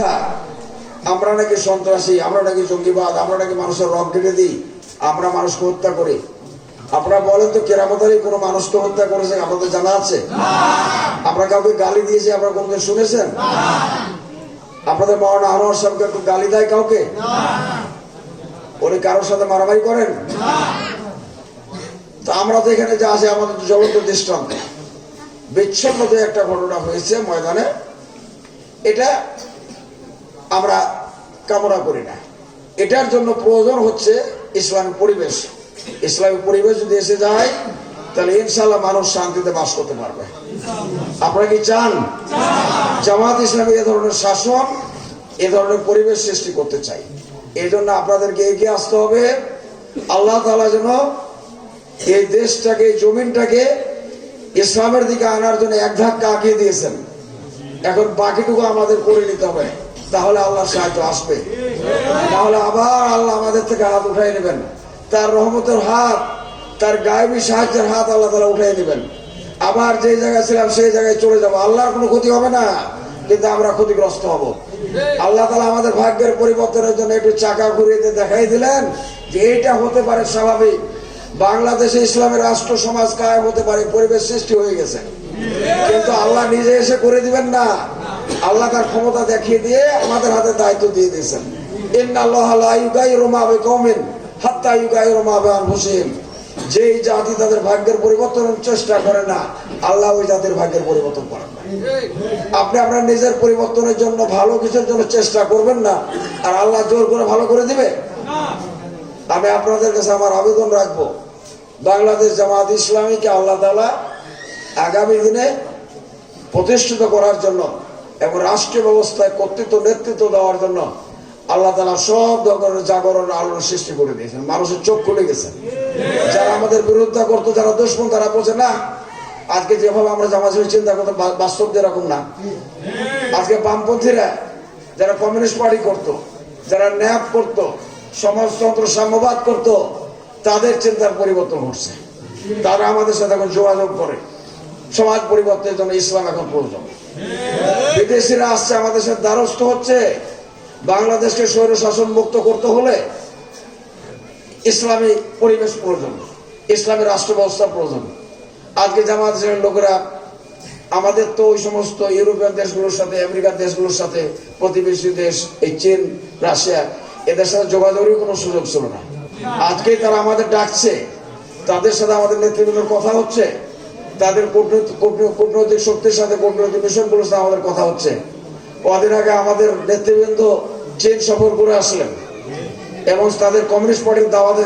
থাক আমরা নাকি সন্ত্রাসী, আমরা নাকি জঙ্গিবাদ, আমরা নাকি মানুষের রক কেটে দিই, আমরা মানুষকে হত্যা করি। আপনারা বলেন তো কেরামতারি কোনো মানুষকে হত্যা করেছে, আপনাদের জানা আছে? আমরা কাউকে গালি দিয়েছি, আপনারা কোনদিন শুনেছেন? আপনাদের মহান আনোয়ার সাহেবকে একটু গালি দেয় কাউকে? উনি কারোর সাথে মারামারি করেন? তো আমরা তো এখানে যা আছে, আমাদের জ্বলন্ত দৃষ্টান্ত। বিচ্ছিন্ন একটা ঘটনা হয়েছে ময়দানে। এটা আমরা কামনা করি না। এটার জন্য প্রয়োজন হচ্ছে ইসলামী পরিবেশ। ইসলামী পরিবেশ যদি এসে যায়, তাহলে ইনশাল্লাহ মানুষ শান্তিতে বাস করতে পারবে। আপনারা কি চান? জামাত ইসলামী এ ধরনের শাসন, এ ধরনের পরিবেশ সৃষ্টি করতে চাই। এই জন্য আপনাদেরকে এগিয়ে আসতে হবে। আল্লাহ তালা যেন এই দেশটাকে, এই জমিনটাকে ইসলামের দিকে আনার জন্য এক ধাক্কা আঁকিয়ে দিয়েছেন। এখন বাকিটুকু আমাদের করে নিতে হবে। তাহলে আল্লাহ সাহায্য আসবে। তাহলে আবার আল্লাহ আমাদের থেকে হাত উঠাই নেবেন। তার রহমতের হাত, তার গায়েবী সাহায্যের হাত আল্লাহ তালা উঠাই নেবেন। আবার যে জায়গায় ছিলাম সেই জায়গায় চলে যাব। আল্লাহর কোনো ক্ষতি হবে না, কিন্তু আমরা ক্ষতিগ্রস্ত হব। আল্লাহ তালা আমাদের ভাগ্যের পরিবর্তনের জন্য একটু চাকা ঘুরিয়ে দেখাই দিলেন যে এইটা হতে পারে স্বাভাবিক। বাংলাদেশে ইসলামের রাষ্ট্র সমাজ কায়েম হতে পারে, পরিবেশ সৃষ্টি হয়ে গেছে। কিন্তু আল্লাহ নিজে এসে করে দিবেন না। আল্লাহ তার ক্ষমতা দেখিয়ে দিয়ে আমাদের হাতে দায়িত্ব দিয়ে দিয়েছেন। চেষ্টা করবেন না, আর আল্লাহ জোর করে ভালো করে দিবে? আমি আপনাদের কাছে আমার আবেদন রাখব, বাংলাদেশ জামাত ইসলামীকে আল্লাহ আগামী দিনে প্রতিষ্ঠিত করার জন্য এবং রাষ্ট্রীয় ব্যবস্থায় কর্তৃত্ব, নেতৃত্ব দেওয়ার জন্য আল্লাহ তালা সব ধরনের জাগরণ আলোর সৃষ্টি করে দিয়েছেন। মানুষের চোখ খুলে গেছে। যারা আমাদের বিরোধিতা করতো, যারা দুশ্মন, তারা বোঝে না, আজকে যেভাবে আমরা ইসলামী চিন্তা করতো বাস্তব যেরকম না। আজকে বামপন্থীরা যারা কমিউনিস্ট পার্টি করত, যারা ন্যাপ করত, সমাজতন্ত্র সাম্যবাদ করত, তাদের চিন্তার পরিবর্তন ঘটছে। তারা আমাদের সাথে এখন যোগাযোগ করে। সমাজ পরিবর্তনের জন্য ইসলাম এখন প্রয়োজন। বিদেশিরা আসছে, আমাদের সাথে দ্বারস্থ হচ্ছে। বাংলাদেশকে স্বৈর শাসন মুক্ত করতে হলে ইসলামী পরিবেশ প্রয়োজন, ইসলামী রাষ্ট্র ব্যবস্থা প্রয়োজন। আজকে জামাত লোকেরা আমাদের তো ওই সমস্ত ইউরোপিয়ান দেশগুলোর সাথে, আমেরিকার দেশগুলোর সাথে প্রতিবেশী দেশ, এই চীন, রাশিয়া, এদের সাথে যোগাযোগের কোনো সুযোগ ছিল না। আজকেই তারা আমাদের ডাকছে, তাদের সাথে আমাদের নেতৃবৃন্দের কথা হচ্ছে। তাদের কূটনৈতিক কূটনৈ- কূটনৈতিক শক্তির সাথে কূটনৈতিক মিশনগুলোর সাথে আমাদের কথা হচ্ছে। কদিন আগে আমাদের নেতৃবৃন্দ চীন সফর করে আসলেন। এবং তাদের কমিউনিস্ট পার্টির দাওয়াতে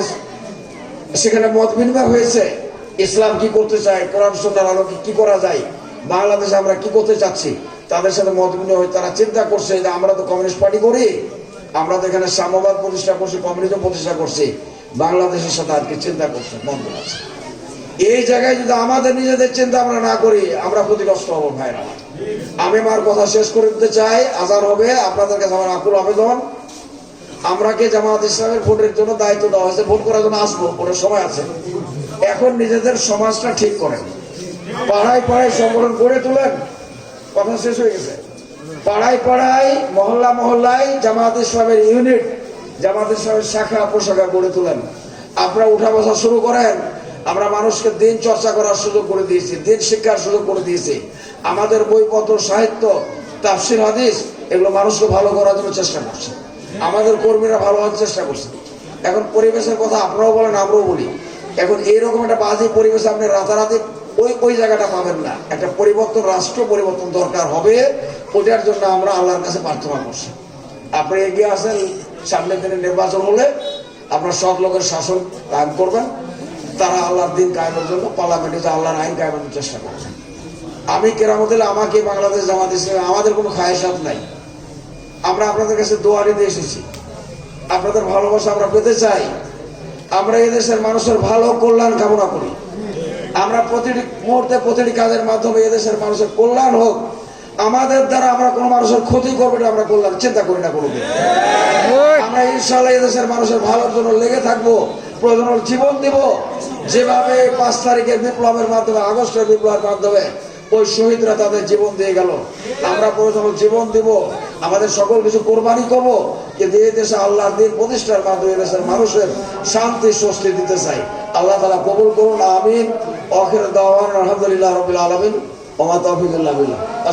সেখানে মত বিনিময় হয়েছে। ইসলাম কি করতে চায়, কোরআন সন্ন্যার আলোকে কি করা যায়, বাংলাদেশে আমরা কি করতে চাচ্ছি, তাদের সাথে মত বিনিময় হয়ে তারা চিন্তা করছে যে আমরা তো কমিউনিস্ট পার্টি করি, আমরা তো এখানে সাম্যবাদ প্রতিষ্ঠা করছি, কমিউনিজম প্রতিষ্ঠা করছি, বাংলাদেশের সাথে আজকে চিন্তা করছে বন্ধ আছে এই জায়গায় যদি আমাদের নিজেদের চিন্তা আমরা না করি, আমরা ক্ষতিগ্রস্ত হব ভাইরা। আমি আমার কথা শেষ করে দিতে চাই। আজান হবে। আপনাদের কাছে আমার আকুল আবেদন। আমরা কে জামাত ইসলামের ভোটের জন্য দায়িত্ব দেওয়া হয়েছে? ভোট করার জন্য আসব। ভোটের সময় আছে। এখন নিজেদের সমাজটা ঠিক করেন। পাড়ায় পাড়ায় সংগঠন গড়ে তোলেন। কথা শেষ হয়ে গেছে। পাড়ায় পাড়ায়, মহল্লা মহল্লায় জামাত ইসলামের ইউনিট, জামাত ইসলামের শাখা প্রশাখা গড়ে তোলেন। আপনারা উঠা বসা শুরু করেন। আমরা মানুষকে দিন চর্চা করার সুযোগ করে দিয়েছি, দিন শিক্ষার সুযোগ করে দিয়েছি। আমাদের বইপত্র, সাহিত্য, তাফসির, হাদিস, এগুলো মানুষকে ভালো করার জন্য চেষ্টা করছে। আমাদের কর্মীরা ভালো হওয়ার চেষ্টা করছে। এখন পরিবেশের কথা আপনারাও বলেন, আমরাও বলি। এখন এইরকম একটা বাজে পরিবেশ আপনি রাতারাতি ওই ওই জায়গাটা পাবেন না। একটা পরিবর্তন, রাষ্ট্র পরিবর্তন দরকার হবে, ওটার জন্য আমরা আল্লাহর কাছে প্রার্থনা করছি। আপনি এগিয়ে আসেন, সামনের দিনে নির্বাচন হলে আপনার সব লোকের শাসন কায়েম করবেন। তারা আল্লাহর দিন কায়েমের জন্য পার্লামেন্টে যে আল্লাহর আইন কায়েমের চেষ্টা করবেন আমি কেরামতিল আমাকে বাংলাদেশ জামাত ইসলাম আমাদের কোনো খায়সাত নাই। আমরা আপনাদের কাছে দোয়া নিতে এসেছি। আপনাদের ভালোবাসা আমরা পেতে চাই। আমরা এদেশের মানুষের ভালো কল্যাণ কামনা করি। আমরা প্রতিটি মুহূর্তে প্রতিটি কাজের মাধ্যমে এদেশের মানুষের কল্যাণ হোক। আমাদের দ্বারা আমরা কোনো মানুষের ক্ষতি করব না আমরা কল্যাণ চিন্তা করি না কোনোদিন। আমরা ইনশাল্লাহ এদেশের মানুষের ভালোর জন্য লেগে থাকব। প্রয়োজন জীবন দিব। যেভাবে পাঁচ তারিখের বিপ্লবের মাধ্যমে, আগস্টের বিপ্লবের মাধ্যমে ওই শহীদরা তাদের জীবন দিয়ে গেল। আমরা প্রথম জীবন দেব। আমাদের সকল কিছু কোরবানি করব। কিন্তু এই দেশে আল্লাহর দিন প্রতিষ্ঠার মাধ্যমে দেশের মানুষের শান্তি, স্বস্তি দিতে চাই। আল্লাহ তালা কবুল করুন, আমিন। অখের দাওয়ান আলহামদুলিল্লাহ রবিল আলমিন। ওমা তফিকুল্লাহ